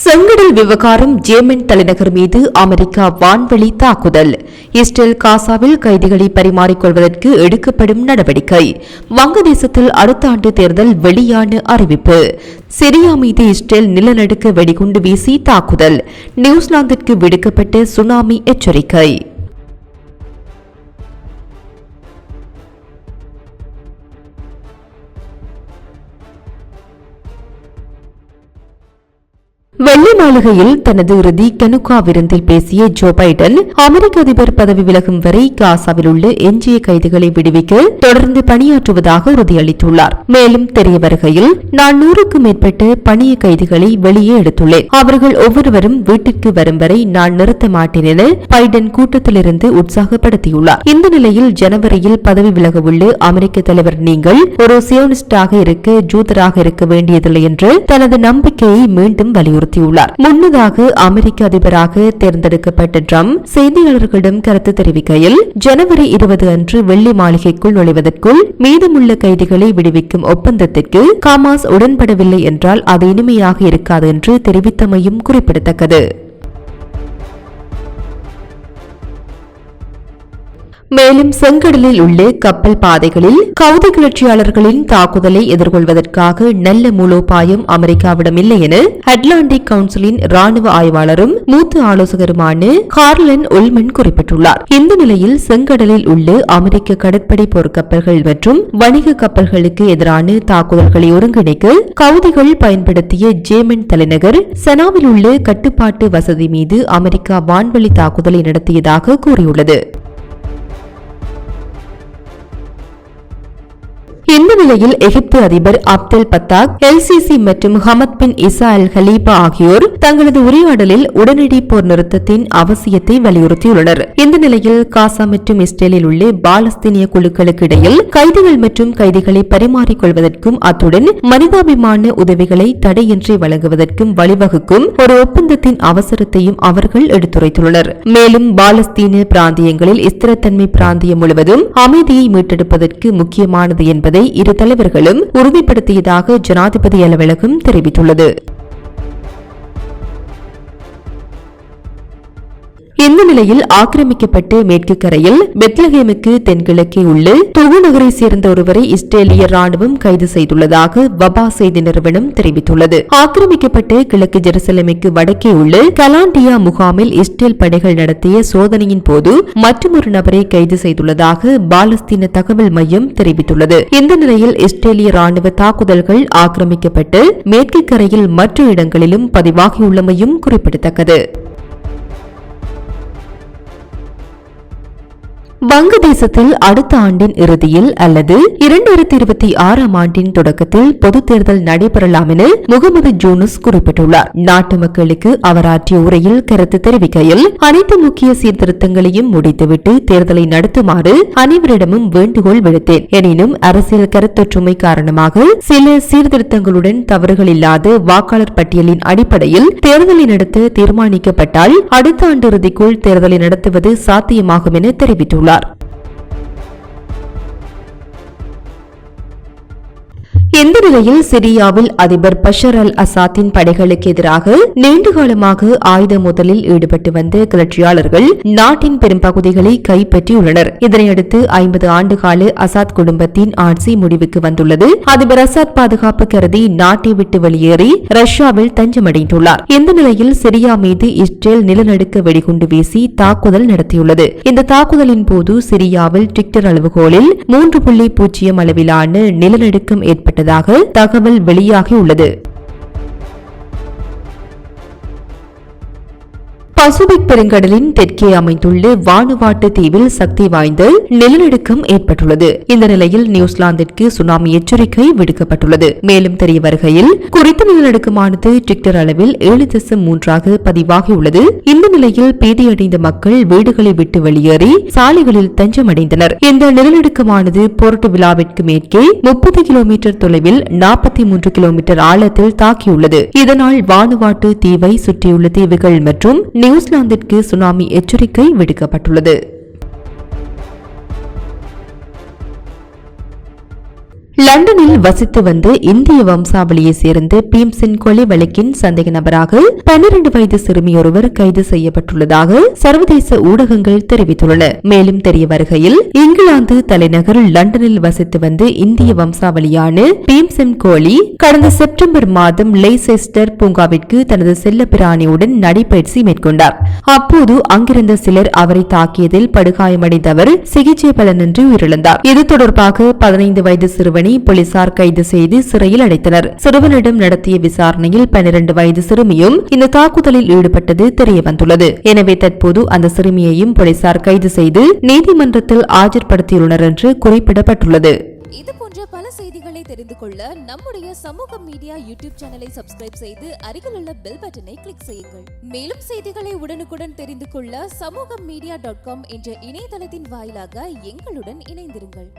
செங்கடல் விவகாரம் ஜேமன் தலைநகர் மீது அமெரிக்கா வான்வெளி தாக்குதல். இஸ்ரேல் காசாவில் கைதிகளை பரிமாறிக்கொள்வதற்கு எடுக்கப்படும் நடவடிக்கை. வங்கதேசத்தில் அடுத்த ஆண்டு தேர்தல் வெளியான அறிவிப்பு. சிரியா மீது இஸ்ரேல் நிலநடுக்க வெடிகுண்டு வீசி தாக்குதல். நியூசிலாந்திற்கு விடுக்கப்பட்ட சுனாமி எச்சரிக்கை. வெள்ளை மாளிகையில் தனது இறுதி கனுகா விருந்தில் பேசிய ஜோ பைடன் அமெரிக்க அதிபர் பதவி விலகும் வரை காசாவில் உள்ள எஞ்சிய கைதிகளை விடுவிக்க தொடர்ந்து பணியாற்றுவதாக உறுதியளித்துள்ளார். மேலும் தெரிய வருகையில் நான் நூறுக்கும் மேற்பட்ட பணிய கைதிகளை வெளியே எடுத்துள்ளேன். அவர்கள் ஒவ்வொருவரும் வீட்டிற்கு வரும் வரை நான் நிறுத்த மாட்டேன் என பைடன் கூட்டத்திலிருந்து உற்சாகப்படுத்தியுள்ளார். இந்த நிலையில் ஜனவரியில் பதவி விலகவுள்ள அமெரிக்க தலைவர் நீங்கள் ஒரு சியோனிஸ்டாக இருக்க ஜூதராக இருக்க வேண்டியதில்லை என்று தனது நம்பிக்கையை மீண்டும் வலியுறுத்தி வலியுறுத்தியுள்ளார் முன்னதாக அமெரிக்க அதிபராக தேர்ந்தெடுக்கப்பட்ட ட்ரம்ப் செய்தியாளர்களிடம் கருத்து தெரிவிக்கையில் ஜனவரி இருபது அன்று வெள்ளி மாளிகைக்குள் நுழைவதற்குள் மீதமுள்ள கைதிகளை விடுவிக்கும் ஒப்பந்தத்திற்கு காமாஸ் உடன்படவில்லை என்றால் அது இனிமையாக இருக்காது என்று தெரிவித்தமையும் குறிப்பிடத்தக்கது. மேலும் செங்கடலில் உள்ள கப்பல் பாதைகளில் கவுதி கிளர்ச்சியாளர்களின் தாக்குதலை எதிர்கொள்வதற்காக நல்ல மூலோபாயம் அமெரிக்காவிடம் இல்லை என அட்லாண்டிக் கவுன்சிலின் ராணுவ ஆய்வாளரும் மூத்த ஆலோசகருமான கார்லன் உல்மன் குறிப்பிட்டுள்ளார். இந்த நிலையில் செங்கடலில் உள்ள அமெரிக்க கடற்படை போர்க்கப்பல்கள் மற்றும் வணிக கப்பல்களுக்கு எதிரான தாக்குதல்களை ஒருங்கிணைக்க கவுதிகள் பயன்படுத்திய ஜேமன் தலைநகர் சனாவில் உள்ள கட்டுப்பாட்டு வசதி மீது அமெரிக்கா வான்வழி தாக்குதலை நடத்தியதாக கூறியுள்ளது. இந்த நிலையில் எகிப்து அதிபர் அப்தெல் பத்தாக் எல்சிசி மற்றும் Hamad bin Isa Al Khalifa ஆகியோர் தங்களது உரையாடலில் உடனடி போர் நிறுத்தத்தின் அவசியத்தை வலியுறுத்தியுள்ளனர். இந்த நிலையில் காசா மற்றும் இஸ்ரேலில் உள்ள பாலஸ்தீனிய குழுக்களுக்கு இடையில் கைதிகள் மற்றும் கைதிகளை பரிமாறிக்கொள்வதற்கும் அத்துடன் மனிதாபிமான உதவிகளை தடையின்றி வழங்குவதற்கும் வழிவகுக்கும் ஒரு ஒப்பந்தத்தின் அவசரத்தையும் அவர்கள் எடுத்துரைத்துள்ளனர். மேலும் பாலஸ்தீன பிராந்தியங்களில் ஸ்திரத்தன்மை பிராந்தியம் முழுவதும் அமைதியை மீட்டெடுப்பதற்கு முக்கியமானது என்பதை இரு தலைவர்களும் உறுதிப்படுத்தியதாக ஜனாதிபதி அலுவலகம் தெரிவித்துள்ளது. இந்த நிலையில் ஆக்கிரமிக்கப்பட்டு மேற்கு கரையில் பெத்லஹேமுக்கு தென்கிழக்கே உள்ள தொகு நகரை சேர்ந்த ஒருவரை இஸ்ரேலிய ராணுவம் கைது செய்துள்ளதாக வபா செய்தி நிறுவனம் தெரிவித்துள்ளது. ஆக்கிரமிக்கப்பட்டு கிழக்கு ஜெருசலேமுக்கு வடக்கே உள்ள கலாண்டியா முகாமில் இஸ்ரேல் படைகள் நடத்திய சோதனையின் போது மற்றொரு நபரை கைது செய்துள்ளதாக பாலஸ்தீன தகவல் மையம் தெரிவித்துள்ளது. இந்த நிலையில் இஸ்ரேலிய ராணுவ தாக்குதல்கள் ஆக்கிரமிக்கப்பட்டு மேற்கு கரையில் மற்ற இடங்களிலும் பதிவாகியுள்ளமையும் குறிப்பிடத்தக்கது. வங்கதேசத்தில் அடுத்த ஆண்டின் இறுதியில் அல்லது இரண்டாயிரத்தி இருபத்தி ஆறாம் ஆண்டின் தொடக்கத்தில் பொதுத் தேர்தல் நடைபெறலாம் என முகமது ஜூனஸ் குறிப்பிட்டுள்ளார். நாட்டு மக்களுக்கு அவர் ஆற்றிய உரையில் கருத்து தெரிவிக்கையில் அனைத்து முக்கிய சீர்திருத்தங்களையும் முடித்துவிட்டு தேர்தலை நடத்துமாறு அனைவரிடமும் வேண்டுகோள் விடுத்தேன். எனினும் அரசியல் கருத்தொற்றுமை காரணமாக சில சீர்திருத்தங்களுடன் தவறுகள் இல்லாத வாக்காளர் பட்டியலின் அடிப்படையில் தேர்தலை நடத்த தீர்மானிக்கப்பட்டால் அடுத்த ஆண்டு இறுதிக்குள் தேர்தலை நடத்துவது சாத்தியமாகும் என தெரிவித்துள்ளார். দাবিদার இந்த நிலையில் சிரியாவில் அதிபர் பஷர் அல் அசாத்தின் படைகளுக்கு எதிராக நீண்டகாலமாக ஆயுத முதலில் ஈடுபட்டு வந்த கிளர்ச்சியாளர்கள் நாட்டின் பெரும்பகுதிகளை கைப்பற்றியுள்ளனர். இதனையடுத்து ஐம்பது ஆண்டுகால அசாத் குடும்பத்தின் ஆட்சி முடிவுக்கு வந்துள்ளது. அதிபர் அசாத் பாதுகாப்பு கருதி நாட்டை விட்டு வெளியேறி ரஷ்யாவில் தஞ்சமடைந்துள்ளார். இந்த நிலையில் சிரியா மீது இஸ்ரேல் நிலநடுக்க வெடிகுண்டு வீசி தாக்குதல் நடத்தியுள்ளது. இந்த தாக்குதலின் போது சிரியாவில் டிக்டர் அளவுகோலில் மூன்று புள்ளி பூஜ்ஜியம் அளவிலான நிலநடுக்கம் ஏற்பட்டது. ஏற்பட்டதாக தகவல் வெளியாகியுள்ளது. பசுபிக் பெருங்கடலின் தெற்கே அமைந்துள்ள வானுவாட்டு தீவில் சக்தி வாய்ந்த நிலநடுக்கம் ஏற்பட்டுள்ளது. இந்த நிலையில் நியூசிலாந்திற்கு சுனாமி எச்சரிக்கை விடுக்கப்பட்டுள்ளது. மேலும் தெரிய வருகையில் குறித்த நிலநடுக்கமானது டிக்டர் அளவில் ஏழு தசம் மூன்றாக பதிவாகியுள்ளது. இந்த நிலையில் பீதியடைந்த மக்கள் வீடுகளை விட்டு வெளியேறி சாலைகளில் தஞ்சமடைந்தனர். இந்த நிலநடுக்கமானது போர்ட் விழாவிற்கு மேற்கே முப்பது கிலோமீட்டர் தொலைவில் நாற்பத்தி மூன்று கிலோமீட்டர் ஆழத்தில் தாக்கியுள்ளது. இதனால் வானுவாட்டு தீவை சுற்றியுள்ள தீவுகள் மற்றும் நியூ நியூசிலாந்திற்கு சுனாமி எச்சரிக்கை விடுக்கப்பட்டுள்ளது. லண்டனில் வசித்து வந்து இந்திய வம்சாவளியை சேர்ந்த பீம்சின் கொலை வழக்கின் சந்தேக நபராக பன்னிரண்டு வயது சிறுமியொருவர் கைது செய்யப்பட்டுள்ளதாக சர்வதேச ஊடகங்கள் தெரிவித்துள்ளன. மேலும் தெரிய வருகையில் இங்கிலாந்து தலைநகர் லண்டனில் வசித்து வந்து இந்திய வம்சாவளியான பீம்சின் கோலி கடந்த செப்டம்பர் மாதம் லெய்செஸ்டர் பூங்காவிற்கு தனது செல்ல பிராணியுடன் நடைபயிற்சி மேற்கொண்டார். அப்போது அங்கிருந்த சிலர் அவரை தாக்கியதில் படுகாயமடைந்த அவர் சிகிச்சை பலனின்றி உயிரிழந்தார். இது தொடர்பாக பதினைந்து வயது சிறுவனை சிறுவனை போலீசார் கைது செய்து சிறையில் அடைத்தனர். சிறுவனிடம் நடத்திய விசாரணையில் பனிரண்டு வயது சிறுமியும் இந்த தாக்குதலில் ஈடுபட்டது தெரியவந்துள்ளது. எனவே தற்போது அந்த சிறுமியையும் போலீசார் கைது செய்து நீதிமன்றத்தில் ஆஜர்படுத்தியுள்ளனர் என்று குறிப்பிடப்பட்டுள்ளது. இது போன்ற பல செய்திகளை தெரிந்து கொள்ள நம்முடைய சமூக மீடியா யூடியூப் சேனலை சப்ஸ்கிரைப் செய்து அருகில் உள்ள பெல் பட்டனை கிளிக் செய்யுங்கள். மேலும் செய்திகளை உடனுக்குடன் தெரிந்து கொள்ள சமூக மீடியா டாட் காம் என்ற இணையதளத்தின் வாயிலாக எங்களுடன் இணைந்திருங்கள்.